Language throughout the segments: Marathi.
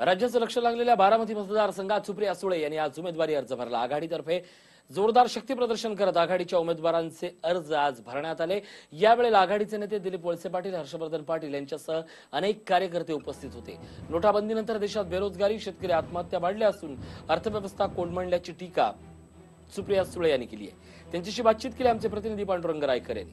राज्याचं लक्ष लागलेल्या बारामती मतदारसंघात सुप्रिया सुळे यांनी आज उमेदवारी अर्ज भरला. आघाडीतर्फे जोरदार शक्ती प्रदर्शन करत आघाडीच्या उमेदवारांचे अर्ज आज भरण्यात आले. यावेळेला आघाडीचे नेते दिलीप वळसे पाटील हर्षवर्धन पाटील यांच्यासह अनेक कार्यकर्ते उपस्थित होते. नोटाबंदीनंतर देशात बेरोजगारी शेतकरी आत्महत्या वाढल्या असून अर्थव्यवस्था कोलमडल्याची टीका सुप्रिया सुळे यांनी केली आहे. त्यांच्याशी बातचीत केली आमचे प्रतिनिधी पांडुरंग रायकर यांनी.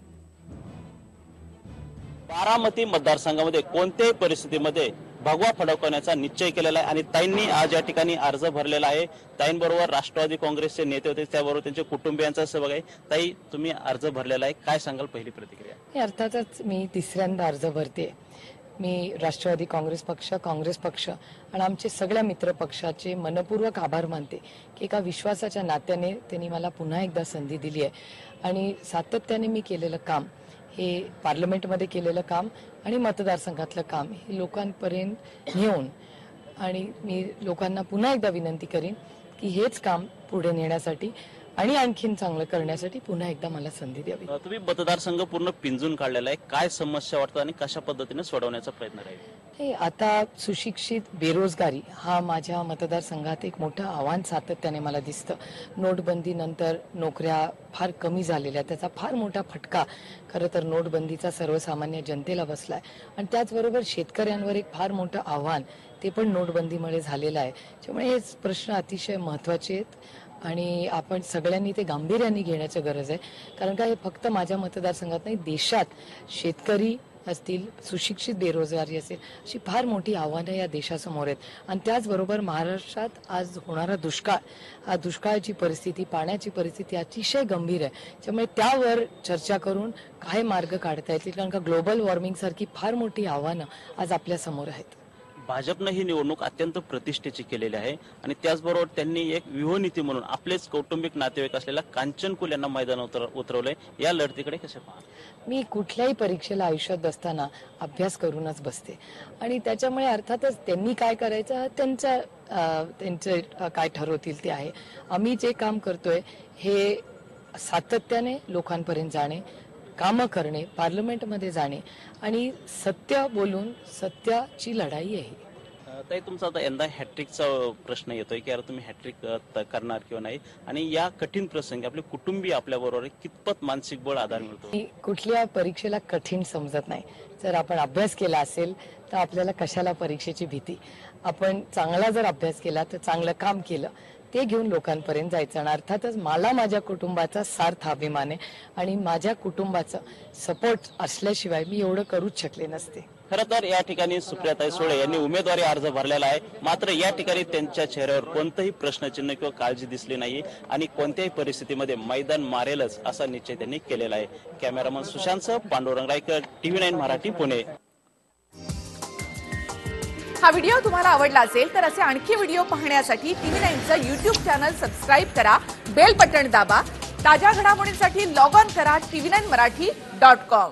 बारामती मतदारसंघामध्ये कोणत्याही परिस्थितीमध्ये भगवा फडकवण्याचा निश्चय केलेला आहे आणि ताईंनी आज या ठिकाणी अर्ज भरलेला आहे. ताईंबरोबर राष्ट्रवादी काँग्रेसचे नेते होते त्याबरोबर त्यांच्या कुटुंबियांचा सहभाग आहे. ताई तुम्ही अर्ज भरलेला आहे. काय सांगाल पहिली प्रतिक्रिया? हे अर्थातच मी तिसऱ्यांदा अर्ज भरते. मी राष्ट्रवादी काँग्रेस पक्ष काँग्रेस पक्ष आणि आमचे सगळ्या मित्र पक्षाचे मनपूर्वक आभार मानते की एका विश्वासाच्या नात्याने त्यांनी मला पुन्हा एकदा संधी दिली आहे. आणि सातत्याने मी केलेलं काम हे पार्लमेंटमध्ये केलेलं काम आणि मतदारसंघातलं काम हे लोकांपर्यंत नेऊन आणि मी लोकांना पुन्हा एकदा विनंती करीन की हेच काम पुढे नेण्यासाठी आणि आणखीन चांगलं करण्यासाठी पुन्हा एकदा मला संधी द्यावी. तुम्ही मतदारसंघ पूर्ण पिंजून काढलेला आहे. काय समस्या वाटतात आणि कशा पद्धतीने सोडवण्याचा प्रयत्न राहील? हे आता सुशिक्षित बेरोजगारी हा माझ्या मतदारसंघात एक मोठं आव्हान सातत्याने मला दिसतं. नोटबंदीनंतर नोकऱ्या फार कमी झालेल्या त्याचा फार मोठा फटका. खरं तर नोटबंदीचा सर्वसामान्य जनतेला बसलाय. आणि त्याचबरोबर शेतकऱ्यांवर एक फार मोठं आव्हान ते पण नोटबंदीमुळे झालेलं आहे. त्यामुळे हे प्रश्न अतिशय महत्त्वाचे आहेत. आणि आपण सगळ्यांनी ते गांभीर्याने घेण्याची गरज आहे. कारण का हे फक्त माझ्या मतदारसंघात नाही देशात शेतकरी असतील सुशिक्षित बेरोजगारी असेल अशी फार मोठी आव्हानं या देशासमोर आहेत. आणि त्याचबरोबर महाराष्ट्रात आज होणारा दुष्काळ हा दुष्काळाची परिस्थिती पाण्याची परिस्थिती अतिशय गंभीर आहे. त्यामुळे त्यावर चर्चा करून काय मार्ग काढता येतील. कारण का ग्लोबल वॉर्मिंगसारखी फार मोठी आव्हानं आज आपल्यासमोर आहेत. भाजपनं ही निवडणूक अत्यंत प्रतिष्ठेची केलेली आहे आणि त्याचबरोबर त्यांनी एक व्यूहनीती म्हणून आपलेच कौटुंबिक नातेवाईक असलेल्या कांचन कुल यांना मैदान उतर उतरवलंय. या लढतीकडे कसे पाहा मी कुठल्याही परीक्षेला आयुष्यात बसताना अभ्यास करूनच बसते. आणि त्याच्यामुळे अर्थातच त्यांनी काय करायचं त्यांचा त्यांचे काय ठरवतील ते आहे. आम्ही जे काम करतोय हे सातत्याने लोकांपर्यंत जाणे कामं करणे पार्लमेंटमध्ये जाणे आणि सत्य बोलून सत्याची लढाई आहे ताई तुमचा आता यंदा हॅट्रिकचा प्रश्न येतोय की अरे तुम्ही हॅट्रिक करणार किंवा नाही. आणि या कठीण प्रसंगी आपले कुटुंबीय आपल्या बरोबर कितपत मानसिक बळ आधार मिळतो? की कुठल्या परीक्षेला कठीण समजत नाही. जर आपण अभ्यास केला असेल तर आपल्याला कशाला परीक्षेची भीती? आपण चांगला जर अभ्यास केला तर चांगलं काम केलं ते घेऊन लोकांपर्यंत जायचं. आणि अर्थातच मला माझ्या कुटुंबाचा सार्थ अभिमान आहे. आणि माझ्या कुटुंबाचं सपोर्ट असल्याशिवाय मी एवढं करूच शकले नसते. खरं तर या ठिकाणी सुप्रियाताई सुळे यांनी उमेदवारी अर्ज भरलेला आहे. मात्र या ठिकाणी त्यांच्या चेहऱ्यावर कोणतंही प्रश्नचिन्ह किंवा काळजी दिसली नाही आणि कोणत्याही परिस्थितीमध्ये मैदान मारेलच असा निश्चय त्यांनी केलेला आहे. Cameraman Sushant Pandurang Raikar TV nine Marathi Pune. हा व्हिडिओ तुम्हाला आवडला असेल तर असे आणखी व्हिडिओ पाहण्यासाठी टीव्ही नाईनचं युट्यूब चॅनल सबस्क्राईब करा बेल बटन दाबा ताज्या घडामोडींसाठी लॉग ऑन करा TV nine Marathi dot com.